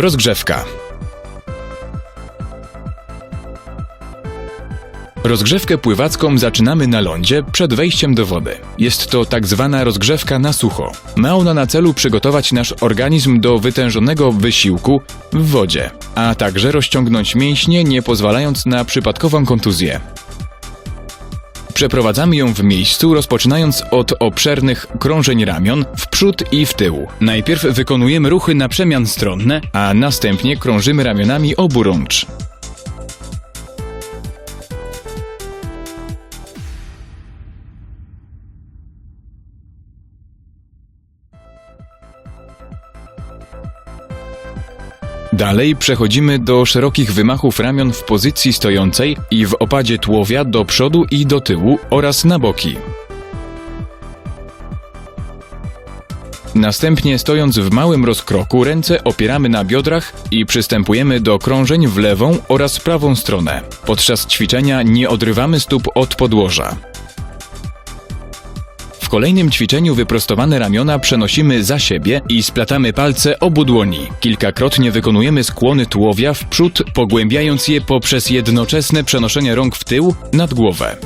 Rozgrzewka. Rozgrzewkę pływacką zaczynamy na lądzie przed wejściem do wody. Jest to tak zwana rozgrzewka na sucho. Ma ona na celu przygotować nasz organizm do wytężonego wysiłku w wodzie, a także rozciągnąć mięśnie, nie pozwalając na przypadkową kontuzję. Przeprowadzamy ją w miejscu, rozpoczynając od obszernych krążeń ramion w przód i w tył. Najpierw wykonujemy ruchy na przemian stronne, a następnie krążymy ramionami oburącz. Dalej przechodzimy do szerokich wymachów ramion w pozycji stojącej i w opadzie tułowia do przodu i do tyłu oraz na boki. Następnie stojąc w małym rozkroku, ręce opieramy na biodrach i przystępujemy do krążeń w lewą oraz prawą stronę. Podczas ćwiczenia nie odrywamy stóp od podłoża. W kolejnym ćwiczeniu wyprostowane ramiona przenosimy za siebie i splatamy palce obu dłoni. Kilkakrotnie wykonujemy skłony tułowia w przód, pogłębiając je poprzez jednoczesne przenoszenie rąk w tył nad głowę.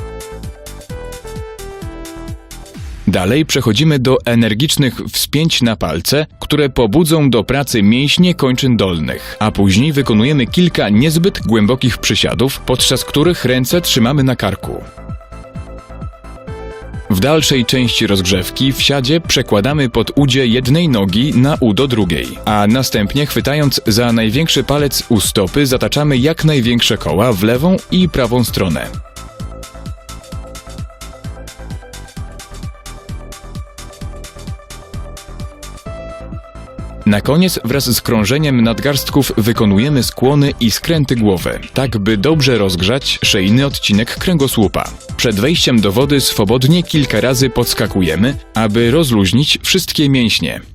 Dalej przechodzimy do energicznych wspięć na palce, które pobudzą do pracy mięśnie kończyn dolnych, a później wykonujemy kilka niezbyt głębokich przysiadów, podczas których ręce trzymamy na karku. W dalszej części rozgrzewki w siadzie przekładamy pod udzie jednej nogi na udo drugiej, a następnie chwytając za największy palec u stopy zataczamy jak największe koła w lewą i prawą stronę. Na koniec wraz z krążeniem nadgarstków wykonujemy skłony i skręty głowy, tak by dobrze rozgrzać szyjny odcinek kręgosłupa. Przed wejściem do wody swobodnie kilka razy podskakujemy, aby rozluźnić wszystkie mięśnie.